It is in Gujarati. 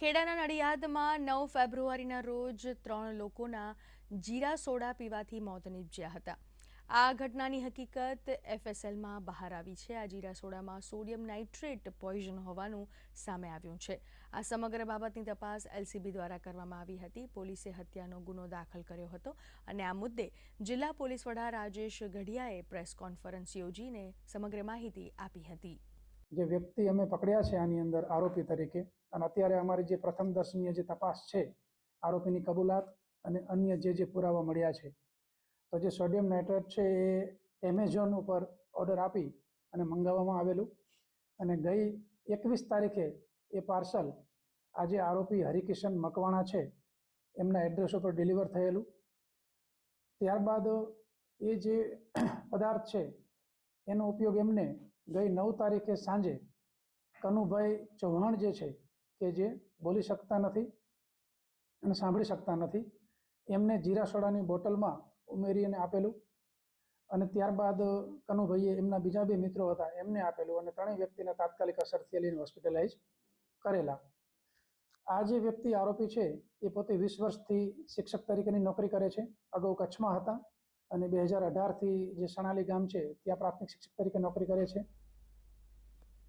ખેડાના નડિયાદમાં નવ ફેબ્રુઆરીના રોજ ત્રણ લોકોના જીરા સોડા પીવાથી મોત નીપજ્યા હતા. આ ઘટનાની હકીકત એફએસએલમાં બહાર આવી છે. આ જીરા સોડામાં સોડિયમ નાઇટ્રેટ પોઈઝન હોવાનું સામે આવ્યું છે. આ સમગ્ર બાબતની તપાસ એલસીબી દ્વારા કરવામાં આવી હતી. પોલીસે હત્યાનો ગુનો દાખલ કર્યો હતો અને આ મુદ્દે જિલ્લા પોલીસ વડા રાજેશ ગઢિયાએ પ્રેસ કોન્ફરન્સ યોજીને સમગ્ર માહિતી આપી હતી. જે વ્યક્તિ અમે પકડ્યા છે આની અંદર આરોપી તરીકે અને અત્યારે અમારી જે પ્રથમ દર્શનીય જે તપાસ છે, આરોપીની કબૂલાત અને અન્ય જે જે પુરાવા મળ્યા છે. તો જે સોડિયમ નાઇટ્રેટ છે એ એમેઝોન ઉપર ઓર્ડર આપી અને મંગાવવામાં આવેલું અને ગઈ એકવીસ તારીખે એ પાર્સલ આજે આરોપી હરિકિશન મકવાણા છે, એમના એડ્રેસ ઉપર ડિલિવર થયેલું. ત્યારબાદ એ જે પદાર્થ છે, એનો ઉપયોગ એમને ગઈ નવ તારીખે સાંજે કનુભાઈ ચૌહાણ જે છે, કે જે બોલી શકતા નથી અને સાંભળી શકતા નથી, એમને જીરા સોડાની બોટલમાં ઉમેરી અને આપેલું અને ત્યારબાદ કનુભાઈએ એમના બીજા બે મિત્રો હતા, એમને આપેલું અને ત્રણેય વ્યક્તિને તાત્કાલિક અસરથી લઈને હોસ્પિટલાઇઝ કરેલા. આ જે વ્યક્તિ આરોપી છે, એ પોતે વીસ વર્ષથી શિક્ષક તરીકેની નોકરી કરે છે, અગાઉ કચ્છમાં હતા. અને બે હજાર અઢારથી જે સણાલી ગામ છે, ત્યાં પ્રાથમિક શિક્ષક તરીકે નોકરી કરે છે.